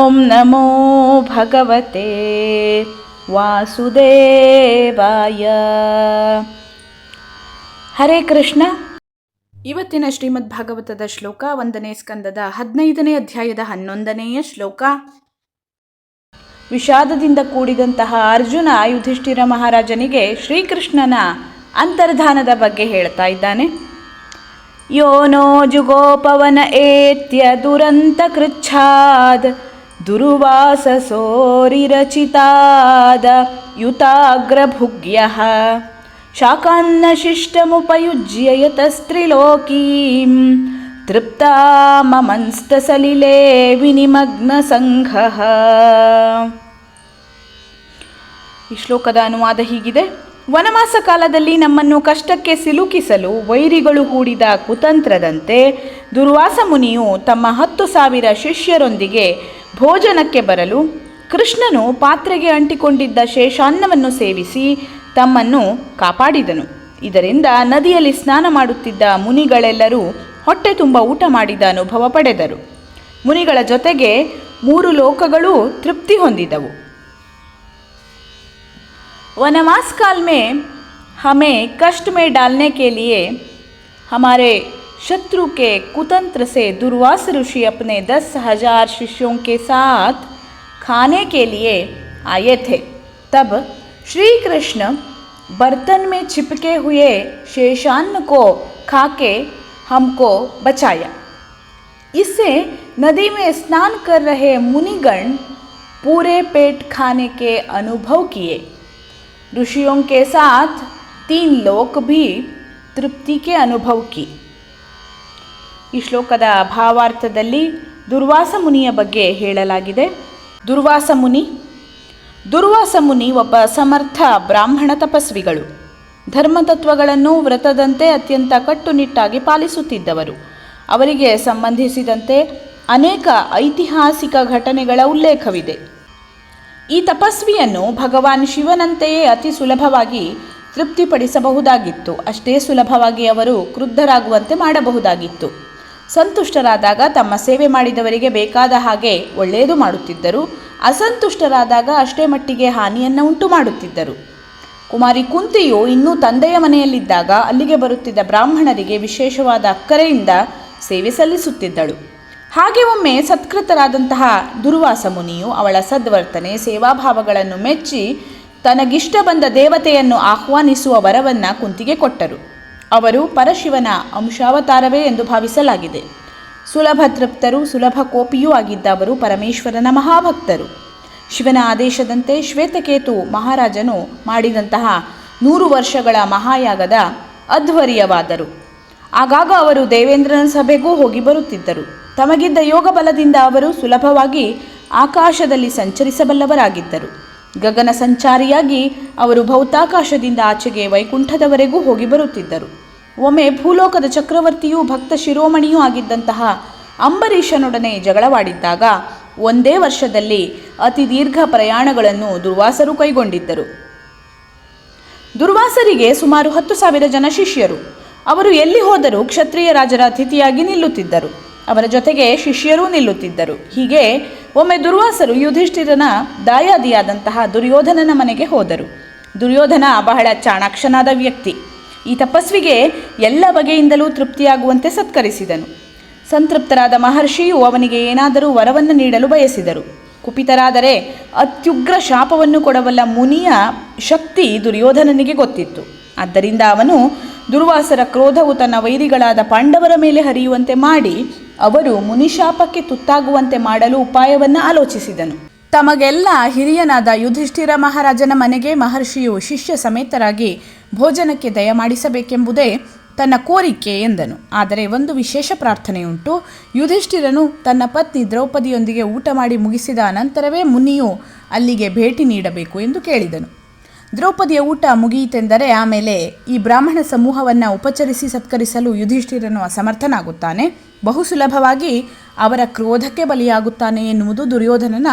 ॐ नमो भगवते ವಾಸುದೇವಾಯ ಹರೇ ಕೃಷ್ಣ ಇವತ್ತಿನ ಶ್ರೀಮದ್ ಭಾಗವತದ ಶ್ಲೋಕ ಒಂದನೇ ಸ್ಕಂದದ ಹದಿನೈದನೇ ಅಧ್ಯಾಯದ ಹನ್ನೊಂದನೆಯ ಶ್ಲೋಕ ವಿಷಾದದಿಂದ ಕೂಡಿದಂತಹ ಅರ್ಜುನ ಯುಧಿಷ್ಠಿರ ಮಹಾರಾಜನಿಗೆ ಶ್ರೀಕೃಷ್ಣನ ಅಂತರ್ಧಾನದ ಬಗ್ಗೆ ಹೇಳ್ತಾ ಇದ್ದಾನೆ ಯೋನೋ ಜುಗೋಪವನ ಏತ್ಯ ದುರಂತ ಕೃಚ್ಛಾದ್ ದುರ್ವಾಸಸೋರಿರಚಿತಾದ ಯುತಾಗ್ರಭುಗ್ಯಃ. ಶಾಕಾನ್ನಶಿಷ್ಟಮುಪಯುಜ್ಯ ಯತಸ್ತ್ರಿಲೋಕೀಂ ತೃಪ್ತಾ ವಿನಿಮಗ್ನ ಸಂಘಃ ಈ ಶ್ಲೋಕದ ಅನುವಾದ ಹೀಗಿದೆ. ವನವಾಸ ಕಾಲದಲ್ಲಿ ನಮ್ಮನ್ನು ಕಷ್ಟಕ್ಕೆ ಸಿಲುಕಿಸಲು ವೈರಿಗಳು ಹೂಡಿದ ಕುತಂತ್ರದಂತೆ ದುರ್ವಾಸ ಮುನಿಯು ತಮ್ಮ ಹತ್ತು ಸಾವಿರ ಶಿಷ್ಯರೊಂದಿಗೆ ಭೋಜನಕ್ಕೆ ಬರಲು ಕೃಷ್ಣನು ಪಾತ್ರೆಗೆ ಅಂಟಿಕೊಂಡಿದ್ದ ಶೇಷಾನ್ನವನ್ನು ಸೇವಿಸಿ ತಮ್ಮನ್ನು ಕಾಪಾಡಿದನು ಇದರಿಂದ ನದಿಯಲ್ಲಿ ಸ್ನಾನ ಮಾಡುತ್ತಿದ್ದ ಮುನಿಗಳೆಲ್ಲರೂ ಹೊಟ್ಟೆ ತುಂಬ ಊಟ ಮಾಡಿದ ಅನುಭವ ಪಡೆದರು ಮುನಿಗಳ ಜೊತೆಗೆ ಮೂರು ಲೋಕಗಳೂ ತೃಪ್ತಿ ಹೊಂದಿದವು वनवास काल में हमें कष्ट में डालने के लिए हमारे शत्रु के कुतंत्र से दुर्वास ऋषि अपने दस हज़ार शिष्यों के साथ खाने के लिए आए थे। तब श्री कृष्ण बर्तन में छिपके हुए शेषान्न को खाके हमको बचाया। इससे नदी में स्नान कर रहे मुनिगण पूरे पेट खाने के अनुभव किए। ऋषियों के साथ तीन लोक भी तृप्ति के अनुभव की ಈ ಶ್ಲೋಕದ ಭಾವಾರ್ಥದಲ್ಲಿ ದುರ್ವಾಸ ಮುನಿಯ ಬಗ್ಗೆ ಹೇಳಲಾಗಿದೆ. ದುರ್ವಾಸ ಮುನಿ. ದುರ್ವಾಸ ಮುನಿ ಒಬ್ಬ ಸಮರ್ಥ ಬ್ರಾಹ್ಮಣ ತಪಸ್ವಿಗಳು. ಧರ್ಮತತ್ವಗಳನ್ನು ವ್ರತದಂತೆ ಅತ್ಯಂತ ಕಟ್ಟುನಿಟ್ಟಾಗಿ ಪಾಲಿಸುತ್ತಿದ್ದವರು. ಅವರಿಗೆ ಸಂಬಂಧಿಸಿದಂತೆ ಅನೇಕ ಐತಿಹಾಸಿಕ ಘಟನೆಗಳ ಉಲ್ಲೇಖವಿದೆ. ಈ ತಪಸ್ವಿಯನ್ನು ಭಗವಾನ್ ಶಿವನಂತೆಯೇ ಅತಿ ಸುಲಭವಾಗಿ ತೃಪ್ತಿಪಡಿಸಬಹುದಾಗಿತ್ತು. ಅಷ್ಟೇ ಸುಲಭವಾಗಿ ಅವರು ಕ್ರುದ್ಧರಾಗುವಂತೆ ಮಾಡಬಹುದಾಗಿತ್ತು. ಸಂತುಷ್ಟರಾದಾಗ ತಮ್ಮ ಸೇವೆ ಮಾಡಿದವರಿಗೆ ಬೇಕಾದ ಹಾಗೆ ಒಳ್ಳೆಯದು ಮಾಡುತ್ತಿದ್ದರು. ಅಸಂತುಷ್ಟರಾದಾಗ ಅಷ್ಟೇ ಮಟ್ಟಿಗೆ ಹಾನಿಯನ್ನು ಉಂಟು ಮಾಡುತ್ತಿದ್ದರು. ಕುಮಾರಿ ಕುಂತಿಯು ಇನ್ನೂ ತಂದೆಯ ಮನೆಯಲ್ಲಿದ್ದಾಗ ಅಲ್ಲಿಗೆ ಬರುತ್ತಿದ್ದ ಬ್ರಾಹ್ಮಣರಿಗೆ ವಿಶೇಷವಾದ ಅಕ್ಕರೆಯಿಂದ ಸೇವೆ ಸಲ್ಲಿಸುತ್ತಿದ್ದಳು. ಹಾಗೆ ಒಮ್ಮೆ ಸತ್ಕೃತರಾದಂತಹ ದುರ್ವಾಸ ಮುನಿಯು ಅವಳ ಸದ್ವರ್ತನೆ ಸೇವಾಭಾವಗಳನ್ನು ಮೆಚ್ಚಿ ತನಗಿಷ್ಟ ಬಂದ ದೇವತೆಯನ್ನು ಆಹ್ವಾನಿಸುವ ವರವನ್ನು ಕುಂತಿಗೆ ಕೊಟ್ಟರು. ಅವರು ಪರಶಿವನ ಅಂಶಾವತಾರವೇ ಎಂದು ಭಾವಿಸಲಾಗಿದೆ. ಸುಲಭ ತೃಪ್ತರು, ಸುಲಭ ಕೋಪಿಯೂ ಆಗಿದ್ದ ಅವರು ಪರಮೇಶ್ವರನ ಮಹಾಭಕ್ತರು. ಶಿವನ ಆದೇಶದಂತೆ ಶ್ವೇತಕೇತು ಮಹಾರಾಜನು ಮಾಡಿದಂತಹ ನೂರು ವರ್ಷಗಳ ಮಹಾಯಾಗದ ಅಧ್ವರ್ಯವಾದರು. ಆಗಾಗ ಅವರು ದೇವೇಂದ್ರನ ಸಭೆಗೂ ಹೋಗಿ ಬರುತ್ತಿದ್ದರು. ತಮಗಿದ್ದ ಯೋಗ ಬಲದಿಂದ ಅವರು ಸುಲಭವಾಗಿ ಆಕಾಶದಲ್ಲಿ ಸಂಚರಿಸಬಲ್ಲವರಾಗಿದ್ದರು. ಗಗನ ಸಂಚಾರಿಯಾಗಿ ಅವರು ಭೌತಾಕಾಶದಿಂದ ಆಚೆಗೆ ವೈಕುಂಠದವರೆಗೂ ಹೋಗಿ ಬರುತ್ತಿದ್ದರು. ಒಮ್ಮೆ ಭೂಲೋಕದ ಚಕ್ರವರ್ತಿಯೂ ಭಕ್ತ ಶಿರೋಮಣಿಯೂ ಆಗಿದ್ದಂತಹ ಅಂಬರೀಷನೊಡನೆ ಜಗಳವಾಡಿದ್ದಾಗ ಒಂದೇ ವರ್ಷದಲ್ಲಿ ಅತಿ ದೀರ್ಘ ಪ್ರಯಾಣಗಳನ್ನು ದುರ್ವಾಸರು ಕೈಗೊಂಡಿದ್ದರು. ದುರ್ವಾಸರಿಗೆ ಸುಮಾರು ಹತ್ತು ಸಾವಿರ ಜನ ಶಿಷ್ಯರು. ಅವರು ಎಲ್ಲಿ ಹೋದರೂ ಕ್ಷತ್ರಿಯ ರಾಜರ ಅತಿಥಿಯಾಗಿ ನಿಲ್ಲುತ್ತಿದ್ದರು. ಅವರ ಜೊತೆಗೆ ಶಿಷ್ಯರೂ ನಿಲ್ಲುತ್ತಿದ್ದರು. ಹೀಗೆ ಒಮ್ಮೆ ದುರ್ವಾಸರು ಯುಧಿಷ್ಠಿರನ ದಾಯಾದಿಯಾದಂತಹ ದುರ್ಯೋಧನನ ಮನೆಗೆ ಹೋದರು. ದುರ್ಯೋಧನ ಬಹಳ ಚಾಣಾಕ್ಷನಾದ ವ್ಯಕ್ತಿ. ಈ ತಪಸ್ವಿಗೆ ಎಲ್ಲ ಬಗೆಯಿಂದಲೂ ತೃಪ್ತಿಯಾಗುವಂತೆ ಸತ್ಕರಿಸಿದನು. ಸಂತೃಪ್ತರಾದ ಮಹರ್ಷಿಯು ಅವನಿಗೆ ಏನಾದರೂ ವರವನ್ನು ನೀಡಲು ಬಯಸಿದರು. ಕುಪಿತರಾದರೆ ಅತ್ಯುಗ್ರ ಶಾಪವನ್ನು ಕೊಡಬಲ್ಲ ಮುನಿಯ ಶಕ್ತಿ ದುರ್ಯೋಧನನಿಗೆ ಗೊತ್ತಿತ್ತು. ಆದ್ದರಿಂದ ಅವನು ದುರ್ವಾಸರ ಕ್ರೋಧವು ತನ್ನ ವೈರಿಗಳಾದ ಪಾಂಡವರ ಮೇಲೆ ಹರಿಯುವಂತೆ ಮಾಡಿ ಅವರು ಮುನಿಶಾಪಕ್ಕೆ ತುತ್ತಾಗುವಂತೆ ಮಾಡಲು ಉಪಾಯವನ್ನು ಆಲೋಚಿಸಿದನು. ತಮಗೆಲ್ಲ ಹಿರಿಯನಾದ ಯುಧಿಷ್ಠಿರ ಮಹಾರಾಜನ ಮನೆಗೆ ಮಹರ್ಷಿಯು ಶಿಷ್ಯ ಸಮೇತರಾಗಿ ಭೋಜನಕ್ಕೆ ದಯಮಾಡಿಸಬೇಕೆಂಬುದೇ ತನ್ನ ಕೋರಿಕೆ ಎಂದನು. ಆದರೆ ಒಂದು ವಿಶೇಷ ಪ್ರಾರ್ಥನೆಯುಂಟು. ಯುಧಿಷ್ಠಿರನು ತನ್ನ ಪತ್ನಿ ದ್ರೌಪದಿಯೊಂದಿಗೆ ಊಟ ಮಾಡಿ ಮುಗಿಸಿದ ಅನಂತರವೇ ಮುನಿಯು ಅಲ್ಲಿಗೆ ಭೇಟಿ ನೀಡಬೇಕು ಎಂದು ಕೇಳಿದನು. ದ್ರೌಪದಿಯ ಊಟ ಮುಗಿಯಿತೆಂದರೆ ಆಮೇಲೆ ಈ ಬ್ರಾಹ್ಮಣ ಸಮೂಹವನ್ನು ಉಪಚರಿಸಿ ಸತ್ಕರಿಸಲು ಯುಧಿಷ್ಠಿರನು ಅಸಮರ್ಥನಾಗುತ್ತಾನೆ. ಬಹು ಸುಲಭವಾಗಿ ಅವರ ಕ್ರೋಧಕ್ಕೆ ಬಲಿಯಾಗುತ್ತಾನೆ ಎನ್ನುವುದು ದುರ್ಯೋಧನನ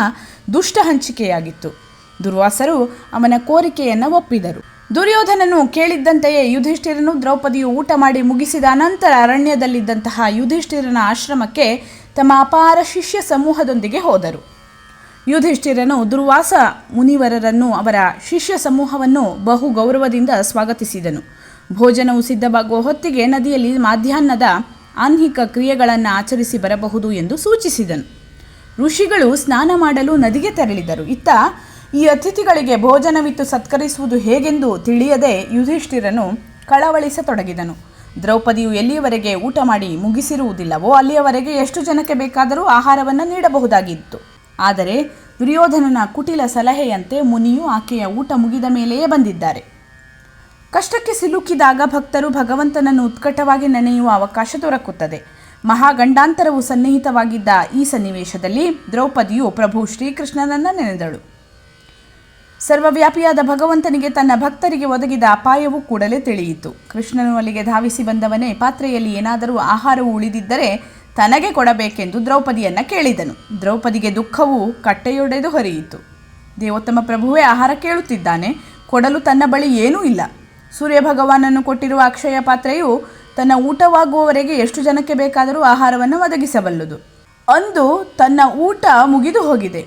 ದುಷ್ಟ ಹಂಚಿಕೆಯಾಗಿತ್ತು. ದುರ್ವಾಸರು ಅವನ ಕೋರಿಕೆಯನ್ನು ಒಪ್ಪಿದರು. ದುರ್ಯೋಧನನು ಕೇಳಿದ್ದಂತೆಯೇ ಯುಧಿಷ್ಠಿರನು ದ್ರೌಪದಿಯು ಊಟ ಮಾಡಿ ಮುಗಿಸಿದ ಅನಂತರ ಅರಣ್ಯದಲ್ಲಿದ್ದಂತಹ ಯುಧಿಷ್ಠಿರನ ಆಶ್ರಮಕ್ಕೆ ತಮ್ಮ ಅಪಾರ ಶಿಷ್ಯ ಸಮೂಹದೊಂದಿಗೆ ಹೋದರು. ಯುಧಿಷ್ಠಿರನು ದುರ್ವಾಸ ಮುನಿವರರನ್ನು ಅವರ ಶಿಷ್ಯ ಸಮೂಹವನ್ನು ಬಹು ಗೌರವದಿಂದ ಸ್ವಾಗತಿಸಿದನು. ಭೋಜನವು ಸಿದ್ಧವಾಗುವ ಹೊತ್ತಿಗೆ ನದಿಯಲ್ಲಿ ಮಾಧ್ಯಾಹ್ನದ ಆನ್ಹಿಕ ಕ್ರಿಯೆಗಳನ್ನು ಆಚರಿಸಿ ಬರಬಹುದು ಎಂದು ಸೂಚಿಸಿದನು. ಋಷಿಗಳು ಸ್ನಾನ ಮಾಡಲು ನದಿಗೆ ತೆರಳಿದರು. ಇತ್ತ ಈ ಅತಿಥಿಗಳಿಗೆ ಭೋಜನವಿತ್ತು ಸತ್ಕರಿಸುವುದು ಹೇಗೆಂದು ತಿಳಿಯದೆ ಯುಧಿಷ್ಠಿರನು ಕಳವಳಿಸತೊಡಗಿದನು. ದ್ರೌಪದಿಯು ಎಲ್ಲಿಯವರೆಗೆ ಊಟ ಮಾಡಿ ಮುಗಿಸಿರುವುದಿಲ್ಲವೋ ಅಲ್ಲಿಯವರೆಗೆ ಎಷ್ಟು ಜನಕ್ಕೆ ಬೇಕಾದರೂ ಆಹಾರವನ್ನು ನೀಡಬಹುದಾಗಿತ್ತು. ಆದರೆ ದುರ್ಯೋಧನನ ಕುಟಿಲ ಸಲಹೆಯಂತೆ ಮುನಿಯು ಆಕೆಯ ಊಟ ಮುಗಿದ ಮೇಲೆಯೇ ಬಂದಿದ್ದಾರೆ. ಕಷ್ಟಕ್ಕೆ ಸಿಲುಕಿದಾಗ ಭಕ್ತರು ಭಗವಂತನನ್ನು ಉತ್ಕಟವಾಗಿ ನೆನೆಯುವ ಅವಕಾಶ ದೊರಕುತ್ತದೆ. ಮಹಾಗಂಡಾಂತರವು ಸನ್ನಿಹಿತವಾಗಿದ್ದ ಈ ಸನ್ನಿವೇಶದಲ್ಲಿ ದ್ರೌಪದಿಯು ಪ್ರಭು ಶ್ರೀಕೃಷ್ಣನನ್ನು ನೆನೆದಳು. ಸರ್ವವ್ಯಾಪಿಯಾದ ಭಗವಂತನಿಗೆ ತನ್ನ ಭಕ್ತರಿಗೆ ಒದಗಿದ ಅಪಾಯವು ಕೂಡಲೇ ತಿಳಿಯಿತು. ಕೃಷ್ಣನು ಅಲ್ಲಿಗೆ ಧಾವಿಸಿ ಬಂದವನೇ ಪಾತ್ರೆಯಲ್ಲಿ ಏನಾದರೂ ಆಹಾರವು ಉಳಿದಿದ್ದರೆ ತನಗೆ ಕೊಡಬೇಕೆಂದು ದ್ರೌಪದಿಯನ್ನು ಕೇಳಿದನು. ದ್ರೌಪದಿಗೆ ದುಃಖವು ಕಟ್ಟೆಯೊಡೆದು ಹರಿಯಿತು. ದೇವೋತ್ತಮ ಪ್ರಭುವೇ ಆಹಾರ ಕೇಳುತ್ತಿದ್ದಾನೆ. ಕೊಡಲು ತನ್ನ ಬಳಿ ಏನೂ ಇಲ್ಲ. ಸೂರ್ಯ ಭಗವಾನನ್ನು ಕೊಟ್ಟಿರುವ ಅಕ್ಷಯ ಪಾತ್ರೆಯು ತನ್ನ ಊಟವಾಗುವವರೆಗೆ ಎಷ್ಟು ಜನಕ್ಕೆ ಬೇಕಾದರೂ ಆಹಾರವನ್ನು ಒದಗಿಸಬಲ್ಲದು. ಅಂದು ತನ್ನ ಊಟ ಮುಗಿದು ಹೋಗಿದೆ.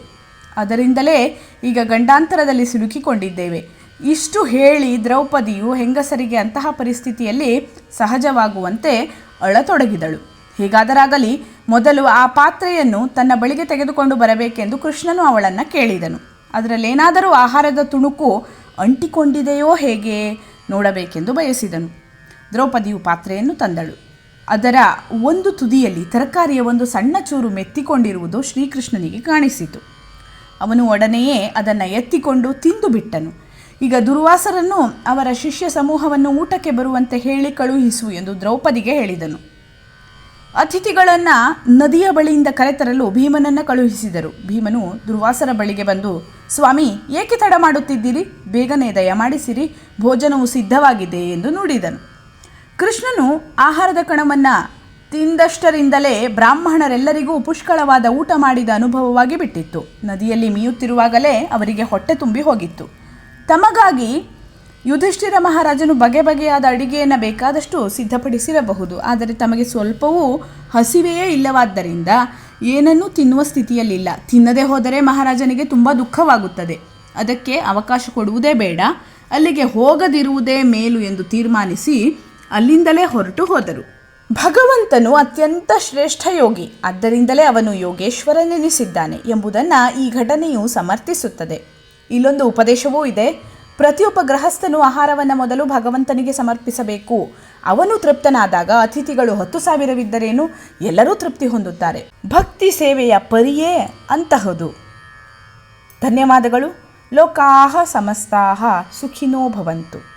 ಅದರಿಂದಲೇ ಈಗ ಗಂಡಾಂತರದಲ್ಲಿ ಸಿಲುಕಿಕೊಂಡಿದ್ದೇವೆ. ಇಷ್ಟು ಹೇಳಿ ದ್ರೌಪದಿಯು ಹೆಂಗಸರಿಗೆ ಅಂತಹ ಪರಿಸ್ಥಿತಿಯಲ್ಲಿ ಸಹಜವಾಗುವಂತೆ ಅಳತೊಡಗಿದಳು. ಹೀಗಾದರಾಗಲಿ ಮೊದಲು ಆ ಪಾತ್ರೆಯನ್ನು ತನ್ನ ಬಳಿಗೆ ತೆಗೆದುಕೊಂಡು ಬರಬೇಕೆಂದು ಕೃಷ್ಣನು ಅವಳನ್ನು ಕೇಳಿದನು. ಅದರಲ್ಲೇನಾದರೂ ಆಹಾರದ ತುಣುಕು ಅಂಟಿಕೊಂಡಿದೆಯೋ ಹೇಗೆ? ನೋಡಬೇಕೆಂದು ಬಯಸಿದನು. ದ್ರೌಪದಿಯು ಪಾತ್ರೆಯನ್ನು ತಂದಳು. ಅದರ ಒಂದು ತುದಿಯಲ್ಲಿ ತರಕಾರಿಯ ಒಂದು ಸಣ್ಣ ಚೂರು ಮೆತ್ತಿಕೊಂಡಿರುವುದು ಶ್ರೀಕೃಷ್ಣನಿಗೆ ಕಾಣಿಸಿತು. ಅವನು ಒಡನೆಯೇ ಅದನ್ನು ಎತ್ತಿಕೊಂಡು ತಿಂದು ಬಿಟ್ಟನು. ಈಗ ದುರ್ವಾಸರನ್ನು ಅವರ ಶಿಷ್ಯ ಸಮೂಹವನ್ನು ಊಟಕ್ಕೆ ಬರುವಂತೆ ಹೇಳಿ ಕಳುಹಿಸು ಎಂದು ದ್ರೌಪದಿಗೆ ಹೇಳಿದನು. ಅತಿಥಿಗಳನ್ನು ನದಿಯ ಬಳಿಯಿಂದ ಕರೆತರಲು ಭೀಮನನ್ನು ಕಳುಹಿಸಿದರು. ಭೀಮನು ದುರ್ವಾಸರ ಬಳಿಗೆ ಬಂದು, ಸ್ವಾಮಿ, ಏಕೆ ತಡ ಮಾಡುತ್ತಿದ್ದೀರಿ? ಬೇಗನೆ ದಯಮಾಡಿಸಿರಿ ಭೋಜನವು ಸಿದ್ಧವಾಗಿದೆ ಎಂದು ನುಡಿದನು. ಕೃಷ್ಣನು ಆಹಾರದ ಕಣವನ್ನು ತಿಂದಷ್ಟರಿಂದಲೇ ಬ್ರಾಹ್ಮಣರೆಲ್ಲರಿಗೂ ಪುಷ್ಕಳವಾದ ಊಟ ಮಾಡಿದ ಅನುಭವವಾಗಿ ಬಿಟ್ಟಿತ್ತು. ನದಿಯಲ್ಲಿ ಮೀಯುತ್ತಿರುವಾಗಲೇ ಅವರಿಗೆ ಹೊಟ್ಟೆ ತುಂಬಿ ಹೋಗಿತ್ತು. ತಮಗಾಗಿ ಯುಧಿಷ್ಠಿರ ಮಹಾರಾಜನು ಬಗೆ ಬಗೆಯಾದ ಅಡಿಗೆಯನ್ನು ಬೇಕಾದಷ್ಟು ಸಿದ್ಧಪಡಿಸಿರಬಹುದು. ಆದರೆ ತಮಗೆ ಸ್ವಲ್ಪವೂ ಹಸಿವೆಯೇ ಇಲ್ಲವಾದ್ದರಿಂದ ಏನನ್ನೂ ತಿನ್ನುವ ಸ್ಥಿತಿಯಲ್ಲಿಲ್ಲ. ತಿನ್ನದೇ ಹೋದರೆ ಮಹಾರಾಜನಿಗೆ ತುಂಬ ದುಃಖವಾಗುತ್ತದೆ. ಅದಕ್ಕೆ ಅವಕಾಶ ಕೊಡುವುದೇ ಬೇಡ. ಅಲ್ಲಿಗೆ ಹೋಗದಿರುವುದೇ ಮೇಲು ಎಂದು ತೀರ್ಮಾನಿಸಿ ಅಲ್ಲಿಂದಲೇ ಹೊರಟು ಹೋದರು. ಭಗವಂತನು ಅತ್ಯಂತ ಶ್ರೇಷ್ಠ ಯೋಗಿ. ಆದ್ದರಿಂದಲೇ ಅವನು ಯೋಗೇಶ್ವರನೆನಿಸಿದ್ದಾನೆ ಎಂಬುದನ್ನು ಈ ಘಟನೆಯು ಸಮರ್ಥಿಸುತ್ತದೆ. ಇಲ್ಲೊಂದು ಉಪದೇಶವೂ ಇದೆ. ಪ್ರತಿಯೊಬ್ಬ ಗೃಹಸ್ಥನು ಆಹಾರವನ್ನು ಮೊದಲು ಭಗವಂತನಿಗೆ ಸಮರ್ಪಿಸಬೇಕು. ಅವನು ತೃಪ್ತನಾದಾಗ ಅತಿಥಿಗಳು ಹತ್ತು ಸಾವಿರವಿದ್ದರೇನು ಎಲ್ಲರೂ ತೃಪ್ತಿ ಹೊಂದುತ್ತಾರೆ. ಭಕ್ತಿ ಸೇವೆಯ ಪರಿಯೇ ಅಂತಹದು. ಧನ್ಯವಾದಗಳು. ಲೋಕಾಹ ಸಮಸ್ತಾಹ ಸುಖಿನೋ ಭವಂತು.